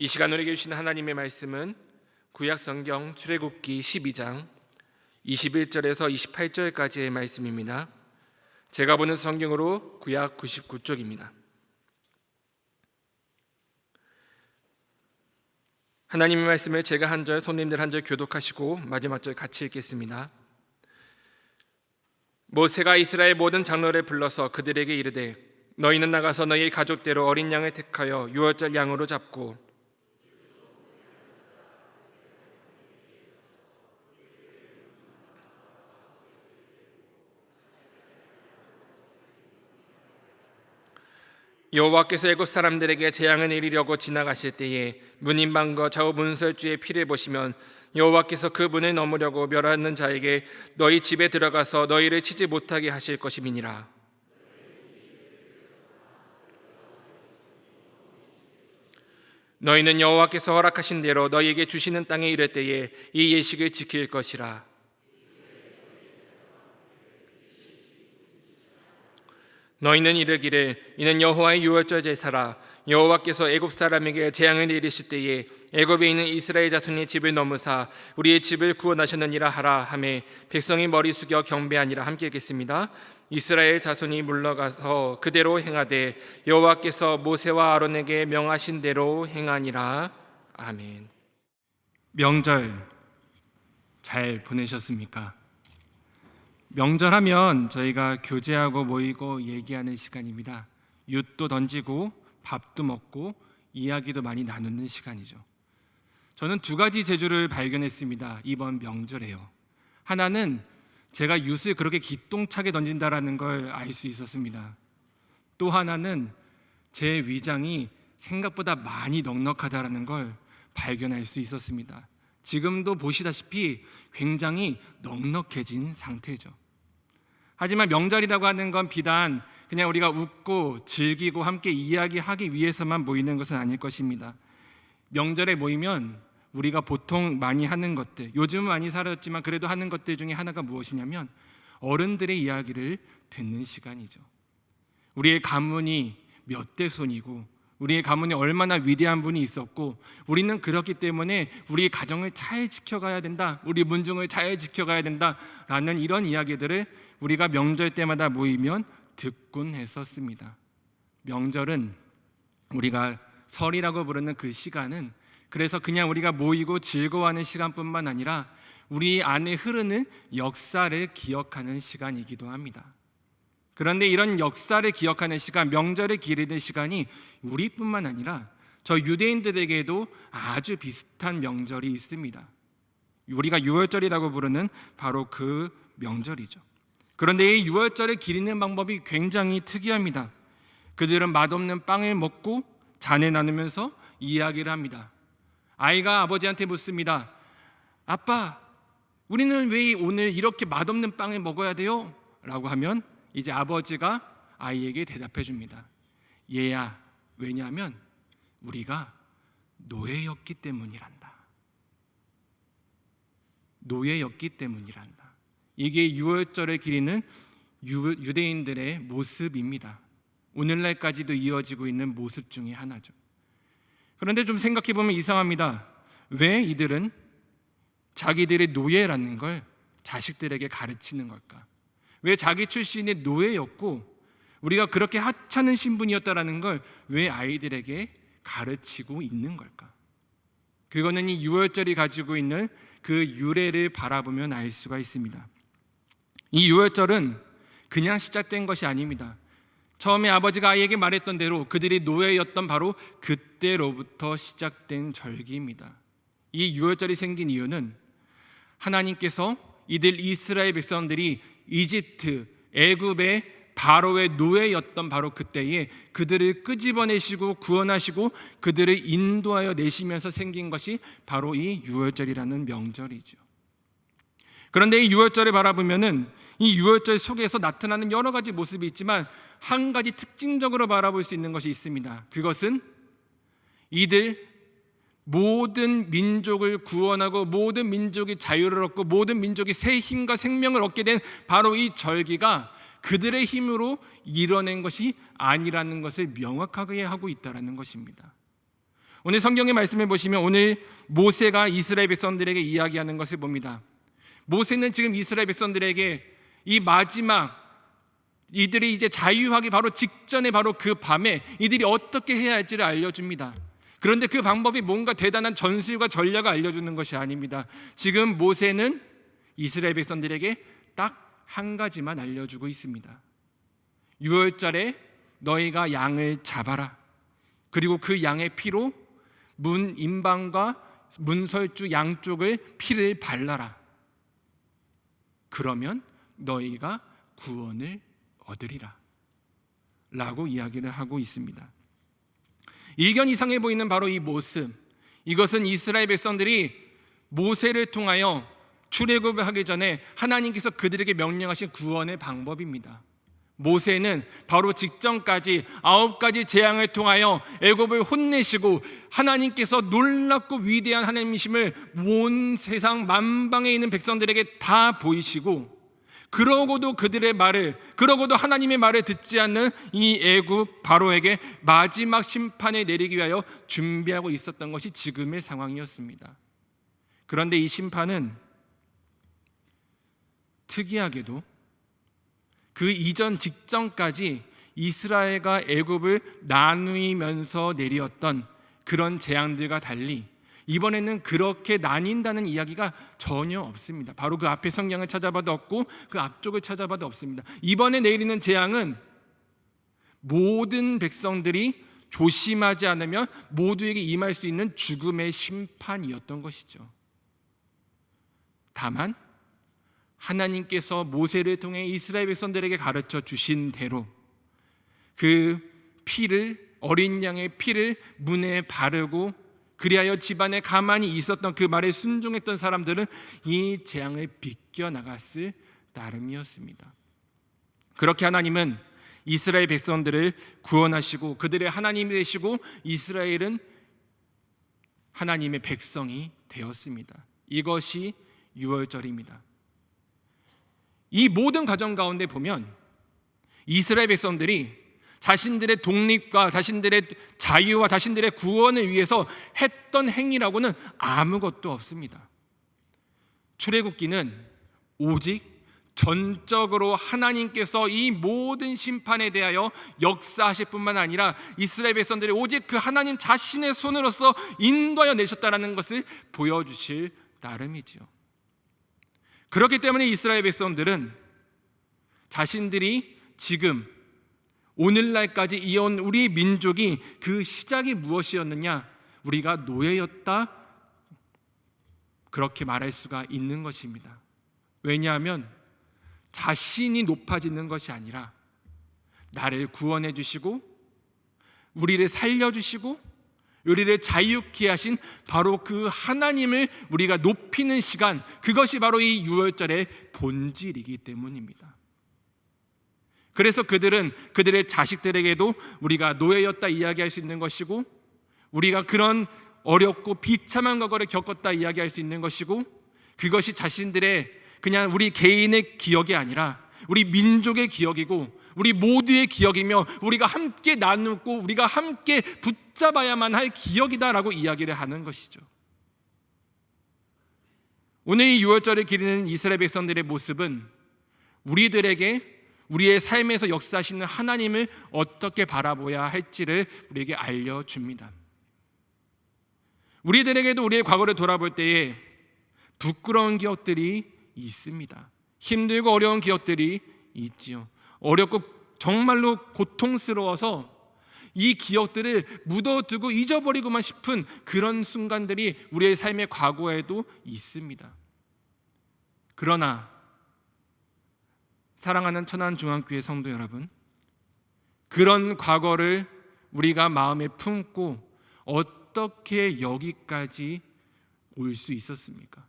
이 시간 우리에게 주신 하나님의 말씀은 구약 성경 출애굽기 12장 21절에서 28절까지의 말씀입니다. 제가 보는 성경으로 구약 99쪽입니다. 하나님의 말씀을 제가 한 절, 손님들 한 절 교독하시고 마지막 절 같이 읽겠습니다. 모세가 이스라엘 모든 장로를 불러서 그들에게 이르되 너희는 나가서 너희 가족대로 어린 양을 택하여 유월절 양으로 잡고 여호와께서 애굽 사람들에게 재앙을 내리려고 지나가실 때에 문인방과 좌우 문설주의 피를 보시면 여호와께서 그 문을 넘으려고 멸하는 자에게 너희 집에 들어가서 너희를 치지 못하게 하실 것임이니라. 너희는 여호와께서 허락하신 대로 너희에게 주시는 땅에 이를 때에 이 예식을 지킬 것이라 너희는 이르기를 이는 여호와의 유월절 제사라 여호와께서 애굽 사람에게 재앙을 내리실 때에 애굽에 있는 이스라엘 자손의 집을 넘으사 우리의 집을 구원하셨느니라 하라 하매 백성이 머리 숙여 경배하니라 함께 읽겠습니다. 이스라엘 자손이 물러가서 그대로 행하되 여호와께서 모세와 아론에게 명하신 대로 행하니라 아멘. 명절 잘 보내셨습니까? 명절하면 저희가 교제하고 모이고 얘기하는 시간입니다. 윷도 던지고 밥도 먹고 이야기도 많이 나누는 시간이죠. 저는 두 가지 재주를 발견했습니다. 이번 명절에요. 하나는 제가 윷을 그렇게 기똥차게 던진다라는 걸 알 수 있었습니다. 또 하나는 제 위장이 생각보다 많이 넉넉하다라는 걸 발견할 수 있었습니다. 지금도 보시다시피 굉장히 넉넉해진 상태죠. 하지만 명절이라고 하는 건 비단 그냥 우리가 웃고 즐기고 함께 이야기하기 위해서만 모이는 것은 아닐 것입니다. 명절에 모이면 우리가 보통 많이 하는 것들, 요즘은 많이 사라졌지만 그래도 하는 것들 중에 하나가 무엇이냐면 어른들의 이야기를 듣는 시간이죠. 우리의 가문이 몇 대 손이고 우리의 가문에 얼마나 위대한 분이 있었고 우리는 그렇기 때문에 우리 가정을 잘 지켜가야 된다. 우리 문중을 잘 지켜가야 된다라는 이런 이야기들을 우리가 명절 때마다 모이면 듣곤 했었습니다. 명절은 우리가 설이라고 부르는 그 시간은 그래서 그냥 우리가 모이고 즐거워하는 시간뿐만 아니라 우리 안에 흐르는 역사를 기억하는 시간이기도 합니다. 그런데 이런 역사를 기억하는 시간, 명절을 기리는 시간이 우리뿐만 아니라 저 유대인들에게도 아주 비슷한 명절이 있습니다. 우리가 유월절이라고 부르는 바로 그 명절이죠. 그런데 이 유월절을 기리는 방법이 굉장히 특이합니다. 그들은 맛없는 빵을 먹고 잔에 나누면서 이야기를 합니다. 아이가 아버지한테 묻습니다. 아빠, 우리는 왜 오늘 이렇게 맛없는 빵을 먹어야 돼요? 라고 하면 이제 아버지가 아이에게 대답해 줍니다. 얘야, 왜냐하면 우리가 노예였기 때문이란다. 노예였기 때문이란다. 이게 유월절을 기리는 유대인들의 모습입니다. 오늘날까지도 이어지고 있는 모습 중에 하나죠. 그런데 좀 생각해 보면 이상합니다. 왜 이들은 자기들의 노예라는 걸 자식들에게 가르치는 걸까? 왜 자기 출신의 노예였고 우리가 그렇게 하찮은 신분이었다라는 걸 왜 아이들에게 가르치고 있는 걸까? 그거는 이 유월절이 가지고 있는 그 유래를 바라보면 알 수가 있습니다. 이 유월절은 그냥 시작된 것이 아닙니다. 처음에 아버지가 아이에게 말했던 대로 그들이 노예였던 바로 그때로부터 시작된 절기입니다. 이 유월절이 생긴 이유는 하나님께서 이들 이스라엘 백성들이 이집트, 애굽의 바로의 노예였던 바로 그때에 그들을 끄집어내시고 구원하시고 그들을 인도하여 내시면서 생긴 것이 바로 이 유월절이라는 명절이죠. 그런데 이 유월절을 바라보면은 이 유월절 속에서 나타나는 여러 가지 모습이 있지만 한 가지 특징적으로 바라볼 수 있는 것이 있습니다. 그것은 이들 모든 민족을 구원하고 모든 민족이 자유를 얻고 모든 민족이 새 힘과 생명을 얻게 된 바로 이 절기가 그들의 힘으로 이뤄낸 것이 아니라는 것을 명확하게 하고 있다라는 것입니다. 오늘 성경의 말씀을 보시면 오늘 모세가 이스라엘 백성들에게 이야기하는 것을 봅니다. 모세는 지금 이스라엘 백성들에게 이 마지막 이들이 이제 자유하기 바로 직전에 바로 그 밤에 이들이 어떻게 해야 할지를 알려줍니다. 그런데 그 방법이 뭔가 대단한 전술과 전략을 알려주는 것이 아닙니다. 지금 모세는 이스라엘 백성들에게 딱 한 가지만 알려주고 있습니다. 6월절에 너희가 양을 잡아라. 그리고 그 양의 피로 문 임방과 문설주 양쪽을 피를 발라라. 그러면 너희가 구원을 얻으리라. 라고 이야기를 하고 있습니다. 일견 이상해 보이는 바로 이 모습. 이것은 이스라엘 백성들이 모세를 통하여 출애굽을 하기 전에 하나님께서 그들에게 명령하신 구원의 방법입니다. 모세는 바로 직전까지 아홉 가지 재앙을 통하여 애굽을 혼내시고 하나님께서 놀랍고 위대한 하나님이심을 온 세상 만방에 있는 백성들에게 다 보이시고 그러고도 그들의 말을 그러고도 하나님의 말을 듣지 않는 이 애굽 바로에게 마지막 심판을 내리기 위하여 준비하고 있었던 것이 지금의 상황이었습니다. 그런데 이 심판은 특이하게도 그 이전 직전까지 이스라엘과 애굽을 나누면서 내리었던 그런 재앙들과 달리 이번에는 그렇게 나뉜다는 이야기가 전혀 없습니다. 바로 그 앞에 성경을 찾아봐도 없고 그 앞쪽을 찾아봐도 없습니다. 이번에 내리는 재앙은 모든 백성들이 조심하지 않으면 모두에게 임할 수 있는 죽음의 심판이었던 것이죠. 다만 하나님께서 모세를 통해 이스라엘 백성들에게 가르쳐 주신 대로 그 피를 어린 양의 피를 문에 바르고 그리하여 집안에 가만히 있었던 그 말에 순종했던 사람들은 이 재앙을 비껴 나갔을 따름이었습니다. 그렇게 하나님은 이스라엘 백성들을 구원하시고 그들의 하나님이 되시고 이스라엘은 하나님의 백성이 되었습니다. 이것이 유월절입니다. 이 모든 과정 가운데 보면 이스라엘 백성들이 자신들의 독립과 자신들의 자유와 자신들의 구원을 위해서 했던 행위라고는 아무것도 없습니다. 출애굽기는 오직 전적으로 하나님께서 이 모든 심판에 대하여 역사하실 뿐만 아니라 이스라엘 백성들이 오직 그 하나님 자신의 손으로서 인도하여 내셨다라는 것을 보여주실 따름이지요. 그렇기 때문에 이스라엘 백성들은 자신들이 지금 오늘날까지 이어온 우리 민족이 그 시작이 무엇이었느냐? 우리가 노예였다. 그렇게 말할 수가 있는 것입니다. 왜냐하면 자신이 높아지는 것이 아니라 나를 구원해 주시고 우리를 살려 주시고 우리를 자유케 하신 바로 그 하나님을 우리가 높이는 시간 그것이 바로 이 유월절의 본질이기 때문입니다. 그래서 그들은 그들의 자식들에게도 우리가 노예였다 이야기할 수 있는 것이고 우리가 그런 어렵고 비참한 과거를 겪었다 이야기할 수 있는 것이고 그것이 자신들의 그냥 우리 개인의 기억이 아니라 우리 민족의 기억이고 우리 모두의 기억이며 우리가 함께 나누고 우리가 함께 붙잡아야만 할 기억이다라고 이야기를 하는 것이죠. 오늘 이 6월절을 기리는 이스라엘 백성들의 모습은 우리들에게 우리의 삶에서 역사하시는 하나님을 어떻게 바라보야 할지를 우리에게 알려줍니다. 우리들에게도 우리의 과거를 돌아볼 때에 부끄러운 기억들이 있습니다. 힘들고 어려운 기억들이 있지요. 어렵고 정말로 고통스러워서 이 기억들을 묻어두고 잊어버리고만 싶은 그런 순간들이 우리의 삶의 과거에도 있습니다. 그러나 사랑하는 천안 중앙교회 성도 여러분, 그런 과거를 우리가 마음에 품고 어떻게 여기까지 올 수 있었습니까?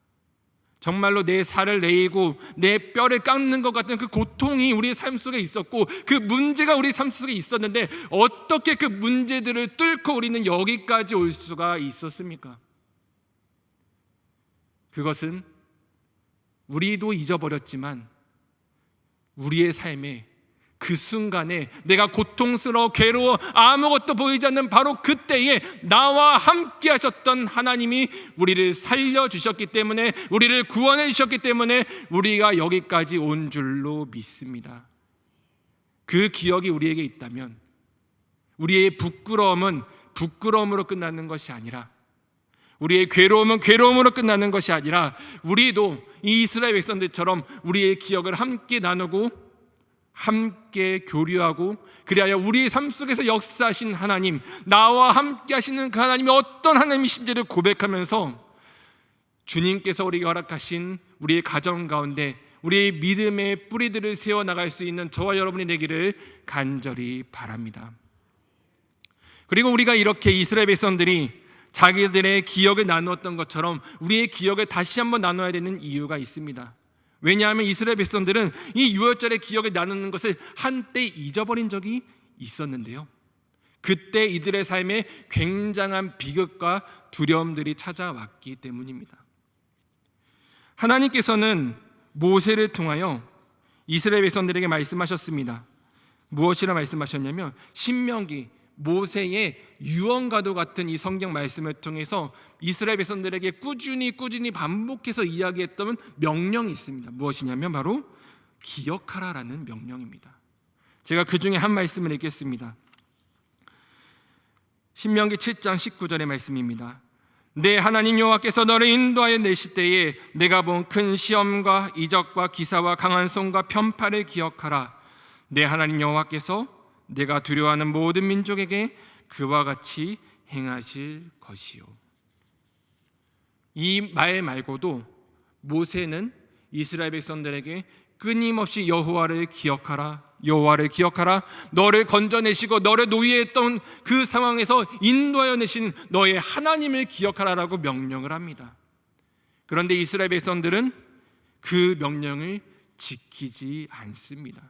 정말로 내 살을 내고 내 뼈를 깎는 것 같은 그 고통이 우리의 삶 속에 있었고 그 문제가 우리 삶 속에 있었는데 어떻게 그 문제들을 뚫고 우리는 여기까지 올 수가 있었습니까? 그것은 우리도 잊어버렸지만 우리의 삶에 그 순간에 내가 고통스러워 괴로워 아무것도 보이지 않는 바로 그때에 나와 함께 하셨던 하나님이 우리를 살려 주셨기 때문에 우리를 구원해 주셨기 때문에 우리가 여기까지 온 줄로 믿습니다. 그 기억이 우리에게 있다면 우리의 부끄러움은 부끄러움으로 끝나는 것이 아니라 우리의 괴로움은 괴로움으로 끝나는 것이 아니라 우리도 이 이스라엘 백성들처럼 우리의 기억을 함께 나누고 함께 교류하고 그리하여 우리의 삶 속에서 역사하신 하나님 나와 함께 하시는 그 하나님이 어떤 하나님이신지를 고백하면서 주님께서 우리에게 허락하신 우리의 가정 가운데 우리의 믿음의 뿌리들을 세워 나갈 수 있는 저와 여러분이 되기를 간절히 바랍니다. 그리고 우리가 이렇게 이스라엘 백성들이 자기들의 기억을 나누었던 것처럼 우리의 기억을 다시 한번 나눠야 되는 이유가 있습니다. 왜냐하면 이스라엘 백성들은 이 유월절의 기억을 나누는 것을 한때 잊어버린 적이 있었는데요. 그때 이들의 삶에 굉장한 비극과 두려움들이 찾아왔기 때문입니다. 하나님께서는 모세를 통하여 이스라엘 백성들에게 말씀하셨습니다. 무엇이라 말씀하셨냐면 신명기 모세의 유언과도 같은 이 성경 말씀을 통해서 이스라엘 백성들에게 꾸준히 꾸준히 반복해서 이야기했던 명령이 있습니다. 무엇이냐면 바로 기억하라라는 명령입니다. 제가 그 중에 한 말씀을 읽겠습니다. 신명기 7장 19절의 말씀입니다. 내 하나님 여호와께서 너를 인도하여 내실 때에 내가 본 큰 시험과 이적과 기사와 강한 손과 편파를 기억하라. 내 하나님 여호와께서 내가 두려워하는 모든 민족에게 그와 같이 행하실 것이요. 이 말 말고도 모세는 이스라엘 백성들에게 끊임없이 여호와를 기억하라. 여호와를 기억하라. 너를 건져내시고 너를 노예했던 그 상황에서 인도하여 내신 너의 하나님을 기억하라라고 명령을 합니다. 그런데 이스라엘 백성들은 그 명령을 지키지 않습니다.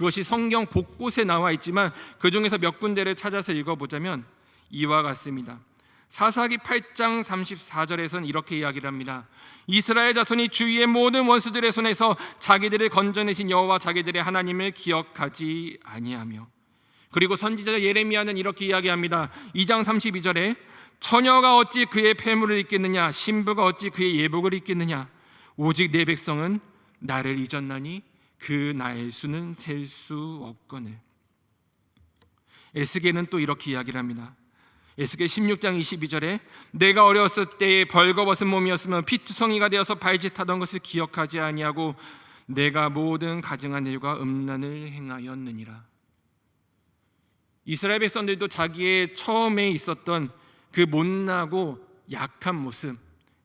그것이 성경 곳곳에 나와 있지만 그 중에서 몇 군데를 찾아서 읽어보자면 이와 같습니다. 사사기 8장 34절에서는 이렇게 이야기를 합니다. 이스라엘 자손이 주위의 모든 원수들의 손에서 자기들을 건져내신 여호와 자기들의 하나님을 기억하지 아니하며 그리고 선지자 예레미야는 이렇게 이야기합니다. 2장 32절에 처녀가 어찌 그의 폐물을 입겠느냐 신부가 어찌 그의 예복을 입겠느냐 오직 내 백성은 나를 잊었나니 그 나의 수는 셀 수 없거늘 에스겔은 또 이렇게 이야기를 합니다. 에스겔 16장 22절에 내가 어렸을 때에 벌거벗은 몸이었으면 피투성이가 되어서 발짓하던 것을 기억하지 아니하고 내가 모든 가증한 일과 음란을 행하였느니라. 이스라엘 백성들도 자기의 처음에 있었던 그 못나고 약한 모습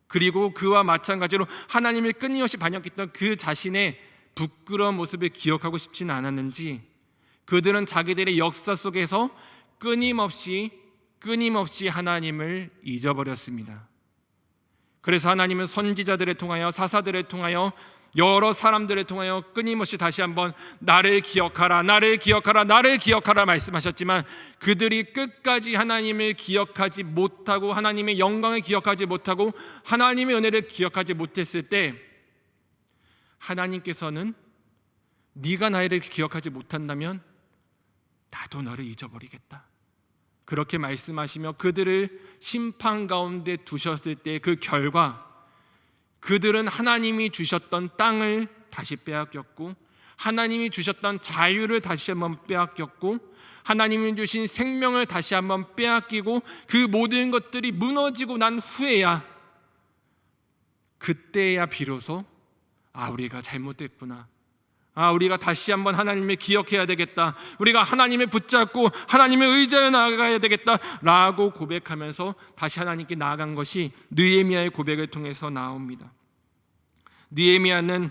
그리고 그와 마찬가지로 하나님을 끊임없이 반역했던 그 자신의 부끄러운 모습을 기억하고 싶지는 않았는지 그들은 자기들의 역사 속에서 끊임없이 끊임없이 하나님을 잊어버렸습니다. 그래서 하나님은 선지자들을 통하여 사사들을 통하여 여러 사람들을 통하여 끊임없이 다시 한번 나를 기억하라, 나를 기억하라, 나를 기억하라 말씀하셨지만 그들이 끝까지 하나님을 기억하지 못하고 하나님의 영광을 기억하지 못하고 하나님의 은혜를 기억하지 못했을 때 하나님께서는 네가 나를 기억하지 못한다면 나도 너를 잊어버리겠다. 그렇게 말씀하시며 그들을 심판 가운데 두셨을 때 그 결과 그들은 하나님이 주셨던 땅을 다시 빼앗겼고 하나님이 주셨던 자유를 다시 한번 빼앗겼고 하나님이 주신 생명을 다시 한번 빼앗기고 그 모든 것들이 무너지고 난 후에야 그때야 비로소 아 우리가 잘못됐구나 아, 우리가 다시 한번 하나님을 기억해야 되겠다. 우리가 하나님을 붙잡고 하나님의 의자에 나아가야 되겠다. 라고 고백하면서 다시 하나님께 나아간 것이 느에미아의 고백을 통해서 나옵니다. 느에미아는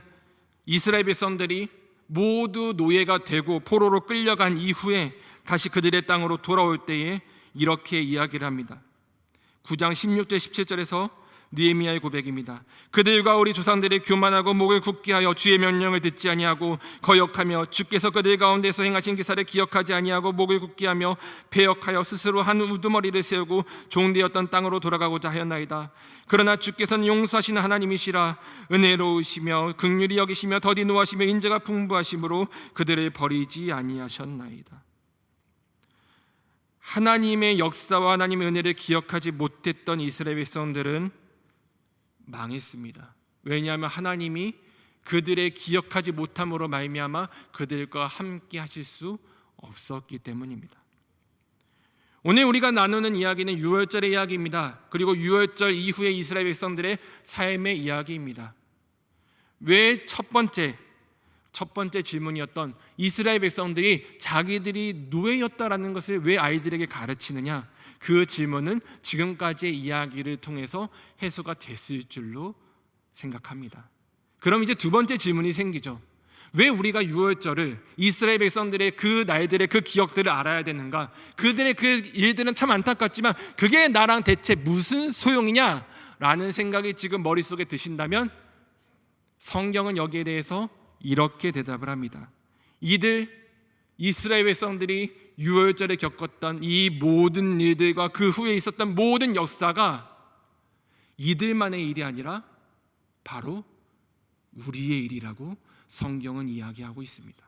이스라엘 백성들이 모두 노예가 되고 포로로 끌려간 이후에 다시 그들의 땅으로 돌아올 때에 이렇게 이야기를 합니다. 9장 16절 17절에서 느헤미야의 고백입니다. 그들과 우리 조상들이 교만하고 목을 굳게 하여 주의 명령을 듣지 아니하고 거역하며 주께서 그들 가운데서 행하신 기사를 기억하지 아니하고 목을 굳게 하며 배역하여 스스로 한 우두머리를 세우고 종되었던 땅으로 돌아가고자 하였나이다. 그러나 주께서는 용서하시는 하나님이시라 은혜로우시며 극률이 여기시며 더디 노하시며 인자가 풍부하심으로 그들을 버리지 아니하셨나이다. 하나님의 역사와 하나님의 은혜를 기억하지 못했던 이스라엘 백성들은 망했습니다. 왜냐하면 하나님이 그들의 기억하지 못함으로 말미암아 그들과 함께 하실 수 없었기 때문입니다. 오늘 우리가 나누는 이야기는 유월절의 이야기입니다. 그리고 유월절 이후에 이스라엘 백성들의 삶의 이야기입니다. 왜 첫 번째 첫 번째 질문이었던 이스라엘 백성들이 자기들이 노예였다라는 것을 왜 아이들에게 가르치느냐? 그 질문은 지금까지의 이야기를 통해서 해소가 됐을 줄로 생각합니다. 그럼 이제 두 번째 질문이 생기죠. 왜 우리가 유월절을 이스라엘 백성들의 그 날들의 그 기억들을 알아야 되는가? 그들의 그 일들은 참 안타깝지만 그게 나랑 대체 무슨 소용이냐? 라는 생각이 지금 머릿속에 드신다면 성경은 여기에 대해서 이렇게 대답을 합니다. 이들 이스라엘 백성들이 유월절에 겪었던 이 모든 일들과 그 후에 있었던 모든 역사가 이들만의 일이 아니라 바로 우리의 일이라고 성경은 이야기하고 있습니다.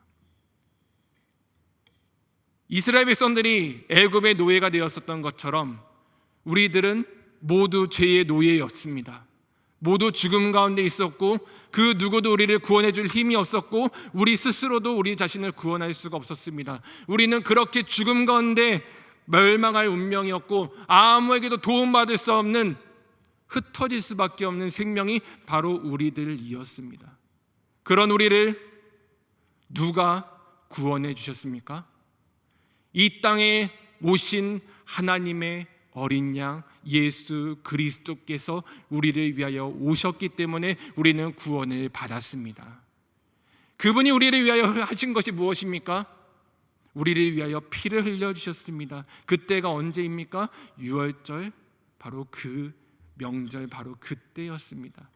이스라엘 백성들이 애굽의 노예가 되었었던 것처럼 우리들은 모두 죄의 노예였습니다. 모두 죽음 가운데 있었고 그 누구도 우리를 구원해 줄 힘이 없었고 우리 스스로도 우리 자신을 구원할 수가 없었습니다. 우리는 그렇게 죽음 가운데 멸망할 운명이었고 아무에게도 도움받을 수 없는 흩어질 수밖에 없는 생명이 바로 우리들이었습니다. 그런 우리를 누가 구원해 주셨습니까? 이 땅에 오신 하나님의 어린 양 예수 그리스도께서 우리를 위하여 오셨기 때문에 우리는 구원을 받았습니다. 그분이 우리를 위하여 하신 것이 무엇입니까? 우리를 위하여 피를 흘려 주셨습니다. 그때가 언제입니까? 6월절 바로 그 명절 바로 그때였습니다.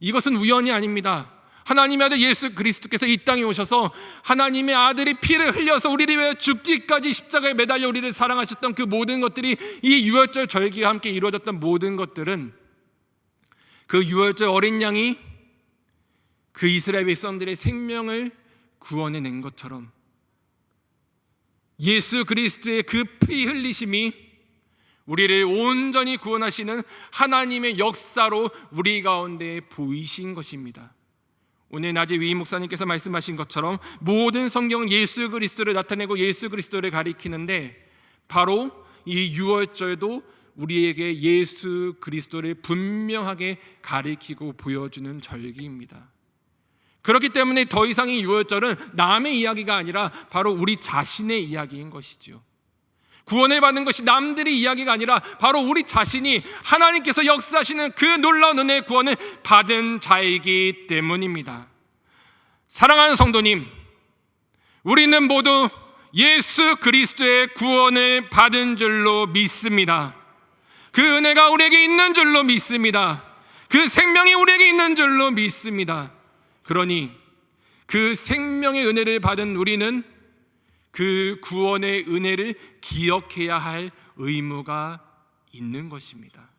이것은 우연이 아닙니다. 하나님의 아들 예수 그리스도께서 이 땅에 오셔서 하나님의 아들이 피를 흘려서 우리를 위해 죽기까지 십자가에 매달려 우리를 사랑하셨던 그 모든 것들이 이 유월절 절기와 함께 이루어졌던 모든 것들은 그 유월절 어린 양이 그 이스라엘 백성들의 생명을 구원해 낸 것처럼 예수 그리스도의 그 피 흘리심이 우리를 온전히 구원하시는 하나님의 역사로 우리 가운데 보이신 것입니다. 오늘 낮에 위 목사님께서 말씀하신 것처럼 모든 성경은 예수 그리스도를 나타내고 예수 그리스도를 가리키는데 바로 이 유월절도 우리에게 예수 그리스도를 분명하게 가리키고 보여주는 절기입니다. 그렇기 때문에 더 이상 이 유월절은 남의 이야기가 아니라 바로 우리 자신의 이야기인 것이지요. 구원을 받는 것이 남들의 이야기가 아니라 바로 우리 자신이 하나님께서 역사하시는 그 놀라운 은혜의 구원을 받은 자이기 때문입니다. 사랑하는 성도님, 우리는 모두 예수 그리스도의 구원을 받은 줄로 믿습니다. 그 은혜가 우리에게 있는 줄로 믿습니다. 그 생명이 우리에게 있는 줄로 믿습니다. 그러니 그 생명의 은혜를 받은 우리는 그 구원의 은혜를 기억해야 할 의무가 있는 것입니다.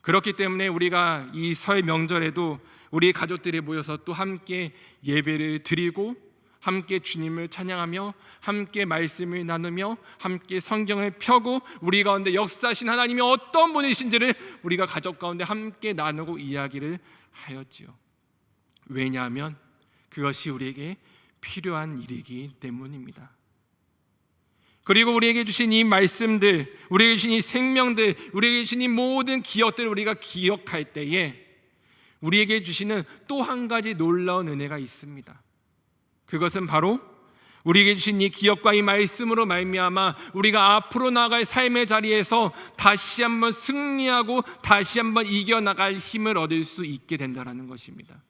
그렇기 때문에 우리가 이 설 명절에도 우리 가족들이 모여서 또 함께 예배를 드리고 함께 주님을 찬양하며 함께 말씀을 나누며 함께 성경을 펴고 우리 가운데 역사하신 하나님이 어떤 분이신지를 우리가 가족 가운데 함께 나누고 이야기를 하였지요. 왜냐하면 그것이 우리에게 필요한 일이기 때문입니다. 그리고 우리에게 주신 이 말씀들, 우리에게 주신 이 생명들, 우리에게 주신 이 모든 기억들을 우리가 기억할 때에 우리에게 주시는 또 한 가지 놀라운 은혜가 있습니다. 그것은 바로 우리에게 주신 이 기억과 이 말씀으로 말미암아 우리가 앞으로 나갈 삶의 자리에서 다시 한번 승리하고 다시 한번 이겨 나갈 힘을 얻을 수 있게 된다라는 것입니다.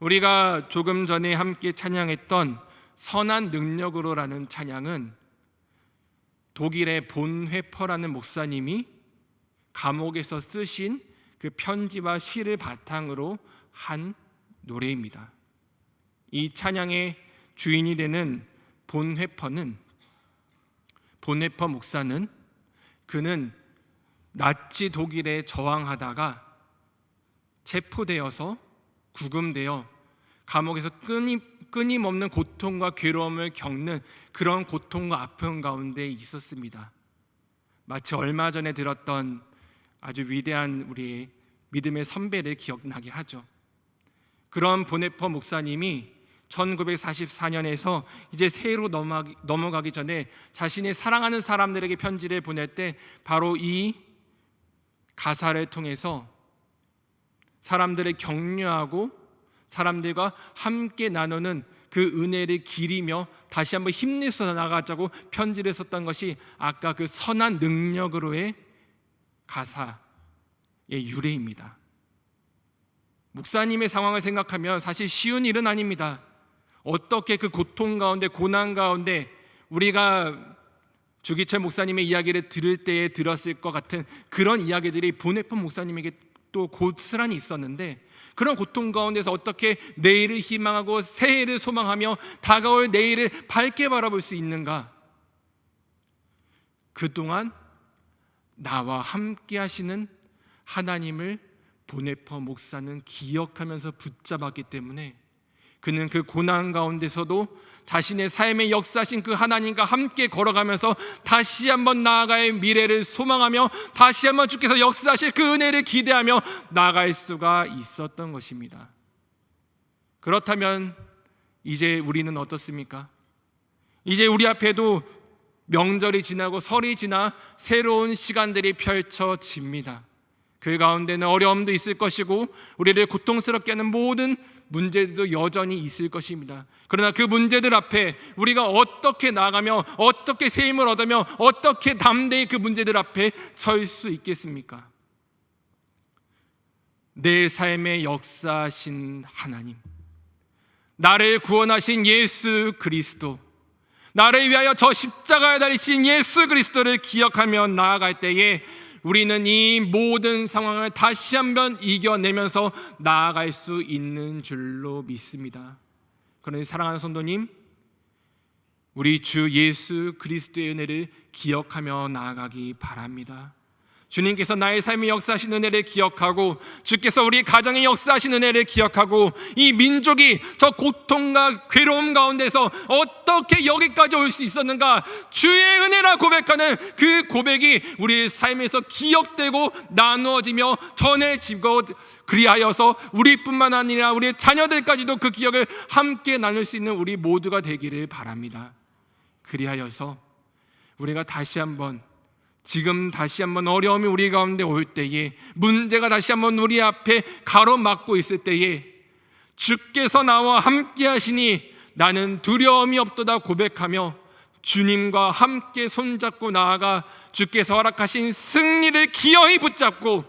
우리가 조금 전에 함께 찬양했던 선한 능력으로라는 찬양은 독일의 본회퍼라는 목사님이 감옥에서 쓰신 그 편지와 시를 바탕으로 한 노래입니다. 이 찬양의 주인이 되는 본회퍼는 본회퍼 목사는 그는 나치 독일에 저항하다가 체포되어서 구금되어 감옥에서 끊임, 끊임 없는 고통과 괴로움을 겪는 그런 고통과 아픔 가운데 있었습니다. 마치 얼마 전에 들었던 아주 위대한 우리 믿음의 선배를 기억나게 하죠. 그런 보네퍼 목사님이 1944년에서 이제 새해로 넘어가기 전에 자신의 사랑하는 사람들에게 편지를 보낼 때 바로 이 가사를 통해서 사람들을 격려하고 사람들과 함께 나누는 그 은혜를 기리며 다시 한번 힘내서 나가자고 편지를 썼던 것이 아까 그 선한 능력으로의 가사의 유래입니다. 목사님의 상황을 생각하면 사실 쉬운 일은 아닙니다. 어떻게 그 고통 가운데 고난 가운데 우리가 주기철 목사님의 이야기를 들을 때에 들었을 것 같은 그런 이야기들이 보네폰 목사님에게 또 고스란히 있었는데 그런 고통 가운데서 어떻게 내일을 희망하고 새해를 소망하며 다가올 내일을 밝게 바라볼 수 있는가? 그동안 나와 함께 하시는 하나님을 보네퍼 목사는 기억하면서 붙잡았기 때문에 그는 그 고난 가운데서도 자신의 삶의 역사신 그 하나님과 함께 걸어가면서 다시 한번 나아가의 미래를 소망하며 다시 한번 주께서 역사하실 그 은혜를 기대하며 나아갈 수가 있었던 것입니다. 그렇다면 이제 우리는 어떻습니까? 이제 우리 앞에도 명절이 지나고 설이 지나 새로운 시간들이 펼쳐집니다. 그 가운데는 어려움도 있을 것이고 우리를 고통스럽게 하는 모든 문제들도 여전히 있을 것입니다. 그러나 그 문제들 앞에 우리가 어떻게 나가며 어떻게 새 힘을 얻으며 어떻게 담대히 그 문제들 앞에 설 수 있겠습니까? 내 삶의 역사신 하나님, 나를 구원하신 예수 그리스도, 나를 위하여 저 십자가에 달리신 예수 그리스도를 기억하며 나아갈 때에 우리는 이 모든 상황을 다시 한번 이겨내면서 나아갈 수 있는 줄로 믿습니다. 그러니 사랑하는 성도님, 우리 주 예수 그리스도의 은혜를 기억하며 나아가기 바랍니다. 주님께서 나의 삶의 역사하신 은혜를 기억하고 주께서 우리 가정의 역사하신 은혜를 기억하고 이 민족이 저 고통과 괴로움 가운데서 어떻게 여기까지 올 수 있었는가 주의 은혜라 고백하는 그 고백이 우리 삶에서 기억되고 나누어지며 전해지고 그리하여서 우리뿐만 아니라 우리 자녀들까지도 그 기억을 함께 나눌 수 있는 우리 모두가 되기를 바랍니다. 그리하여서 우리가 다시 한번 지금 다시 한번 어려움이 우리 가운데 올 때에 문제가 다시 한번 우리 앞에 가로막고 있을 때에 주께서 나와 함께 하시니 나는 두려움이 없도다 고백하며 주님과 함께 손잡고 나아가 주께서 허락하신 승리를 기어이 붙잡고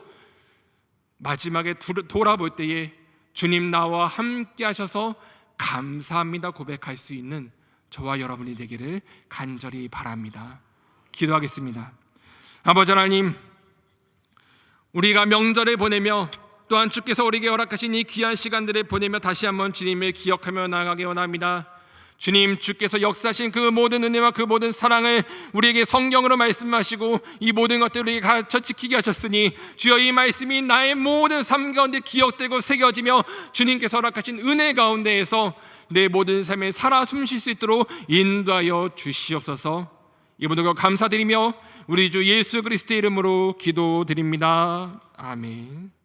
마지막에 돌아볼 때에 주님 나와 함께 하셔서 감사합니다 고백할 수 있는 저와 여러분이 되기를 간절히 바랍니다. 기도하겠습니다. 아버지 하나님, 우리가 명절을 보내며 또한 주께서 우리에게 허락하신 이 귀한 시간들을 보내며 다시 한번 주님을 기억하며 나가기 원합니다. 주님 주께서 역사하신 그 모든 은혜와 그 모든 사랑을 우리에게 성경으로 말씀하시고 이 모든 것들을 우리에게 가르쳐 지키게 하셨으니 주여 이 말씀이 나의 모든 삶 가운데 기억되고 새겨지며 주님께서 허락하신 은혜 가운데에서 내 모든 삶에 살아 숨 쉴 수 있도록 인도하여 주시옵소서 이 모든 것 감사드리며 우리 주 예수 그리스도의 이름으로 기도드립니다. 아멘.